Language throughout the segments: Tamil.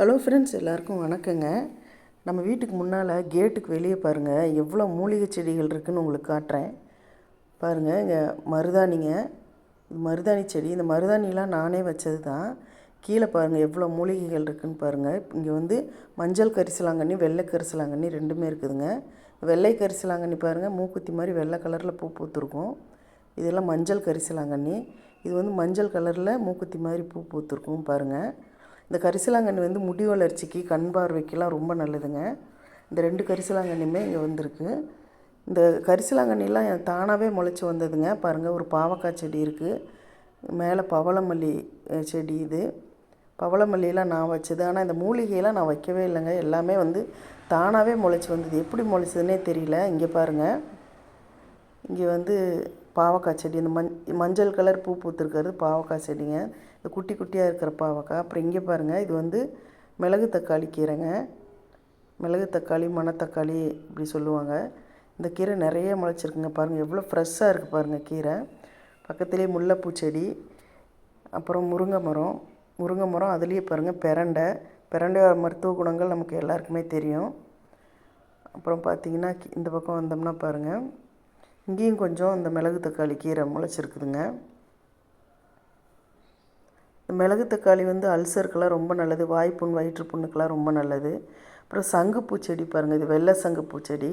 ஹலோ ஃப்ரெண்ட்ஸ் எல்லாருக்கும் வணக்கங்க. நம்ம வீட்டுக்கு முன்னால் கேட்டுக்கு வெளியே பாருங்கள் எவ்வளோ மூலிகை செடிகள் இருக்குதுன்னு உங்களுக்கு காட்டுறேன். பாருங்கள் இங்கே மருதாணிங்க. இது மருதாணி செடி இந்த மருதாணிலாம் நானே வச்சது தான் கீழே பாருங்கள் எவ்வளோ மூலிகைகள் இருக்குதுன்னு பாருங்கள் இங்கே வந்து மஞ்சள் கரிசலாங்கண்ணி வெள்ளை கரிசலாங்கண்ணி ரெண்டுமே இருக்குதுங்க. வெள்ளை கரிசலாங்கண்ணி பாருங்கள் மூக்குத்தி மாதிரி வெள்ளை கலரில் பூ பூத்துருக்கும். இதெல்லாம் மஞ்சள் கரிசலாங்கண்ணி. இது வந்து மஞ்சள் கலரில் மூக்குத்தி மாதிரி பூ பூத்துருக்கும் பாருங்கள் இந்த கரிசலாங்கண்ணி வந்து முடி வளர்ச்சிக்கு கண் பார்வைக்கெலாம் ரொம்ப நல்லதுங்க. இந்த ரெண்டு கரிசலாங்கண்ணியுமே இங்கே வந்திருக்கு. இந்த கரிசலாங்கண்ணிலாம் தானாகவே முளைச்சி வந்ததுங்க. பாருங்கள் ஒரு பாவக்காய் செடி இருக்குது மேலே பவளமல்லி செடி இது. பவளமல்லியெலாம் நான் வச்சது. ஆனால் இந்த மூலிகையெல்லாம் நான் வைக்கவே இல்லைங்க. எல்லாமே வந்து தானாகவே முளைச்சி வந்தது. எப்படி முளைச்சதுன்னே தெரியல. இங்கே பாருங்கள் இங்கே வந்து பாவக்காய் செடி இந்த மஞ் மஞ்சள் கலர் பூ பூத்துருக்கிறது பாவக்காய் செடிங்க. இந்த குட்டி குட்டியாக இருக்கிற பாவக்காய். அப்புறம் இங்கே பாருங்கள் இது வந்து மிளகு தக்காளி கீரைங்க. மிளகு தக்காளி மணத்தக்காளி இப்படி சொல்லுவாங்க. இந்த கீரை நிறைய முளைச்சிருக்குங்க பாருங்கள் எவ்வளோ ஃப்ரெஷ்ஷாக இருக்குது பாருங்கள் கீரை. பக்கத்துலேயே முல்லைப்பூ செடி அப்புறம் முருங்கை மரம். முருங்கை மரம் அதுலேயே பாருங்கள் பிரண்டை. பெரண்டை மருத்துவ குணங்கள் நமக்கு எல்லாருக்குமே தெரியும். அப்புறம் பார்த்தீங்கன்னா கி- இந்த பக்கம் வந்தோம்னா பாருங்கள் இங்கேயும் கொஞ்சம் இந்த மிளகு தக்காளி கீரை முளைச்சிருக்குதுங்க. இந்த மிளகு தக்காளி வந்து அல்சருக்கெல்லாம் ரொம்ப நல்லது வாய்ப்புண் வயிற்றுப்புண்ணுக்கெல்லாம் ரொம்ப நல்லது. அப்புறம் சங்குப்பூ செடி பாருங்கள் இது வெள்ளை சங்குப்பூ செடி.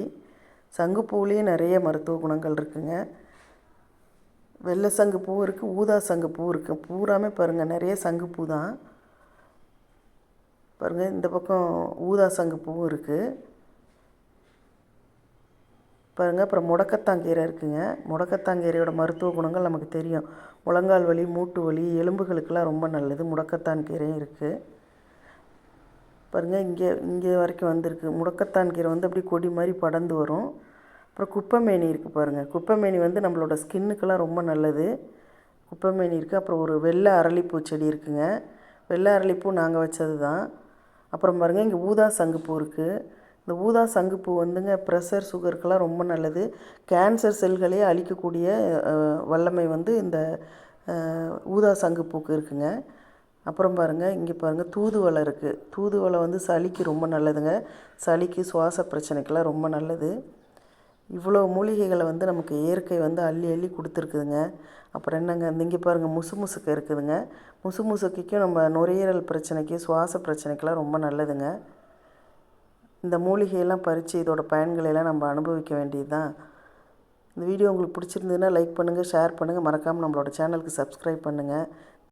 சங்குப்பூலேயே நிறைய மருத்துவ குணங்கள் இருக்குங்க. வெள்ளை சங்குப்பூ இருக்குது ஊதா சங்குப்பூ இருக்குது பூராமே பாருங்கள் நிறைய சங்குப்பூ தான். பாருங்கள் இந்த பக்கம் ஊதா சங்குப்பூவும் இருக்குது பாருங்கள் அப்புறம் முடக்கத்தாங்கீரை இருக்குங்க. முடக்கத்தாங்கீரையோட மருத்துவ குணங்கள் நமக்கு தெரியும். முழங்கால் வலி மூட்டு வலி எலும்புகளுக்கெல்லாம் ரொம்ப நல்லது. முடக்கத்தான் கீரையும் இருக்குது பாருங்கள் இங்கே இங்கே வரைக்கும் வந்திருக்கு. முடக்கத்தான் கீரை வந்து அப்படியே கொடி மாதிரி படர்ந்து வரும். அப்புறம் குப்பைமேனி இருக்குது பாருங்கள் குப்பைமேனி வந்து நம்மளோட ஸ்கின்னுக்கெல்லாம் ரொம்ப நல்லது. குப்பைமேனி இருக்குது அப்புறம் ஒரு வெள்ளை அரளிப்பூ செடி இருக்குங்க. வெள்ளை அரளிப்பூ நாங்கள் வச்சது தான். அப்புறம் பாருங்கள் இங்கே ஊதா சங்குப்பூ இருக்குது இந்த ஊதா சங்குப்பூ வந்துங்க ப்ரெஷர் சுகருக்கெல்லாம் ரொம்ப நல்லது. கேன்சர் செல்களே அழிக்கக்கூடிய வல்லமை வந்து இந்த ஊதா சங்குப்பூக்கு இருக்குங்க. அப்புறம் பாருங்கள் இங்கே பாருங்கள் தூதுவளை இருக்குது தூதுவளை வந்து சளிக்கு ரொம்ப நல்லதுங்க. சளிக்கு சுவாச பிரச்சனைக்கெல்லாம் ரொம்ப நல்லது. இவ்வளோ மூலிகைகளை வந்து நமக்கு இயற்கை வந்து அள்ளி அள்ளி கொடுத்துருக்குதுங்க. அப்புறம் என்னங்க இந்த இங்கே பாருங்கள் முசு முசுக்கு இருக்குதுங்க. முசு முசுக்கிக்கும் நம்ம நுரையீரல் பிரச்சனைக்கு சுவாச பிரச்சனைக்கெல்லாம் ரொம்ப நல்லதுங்க. இந்த மூலிகையெல்லாம் பறித்து இதோட பயன்களை எல்லாம் நம்ம அனுபவிக்க வேண்டியது தான் இந்த வீடியோ உங்களுக்கு பிடிச்சிருந்ததுன்னா லைக் பண்ணுங்கள் ஷேர் பண்ணுங்கள் மறக்காமல் நம்மளோட சேனலுக்கு சப்ஸ்கிரைப் பண்ணுங்கள்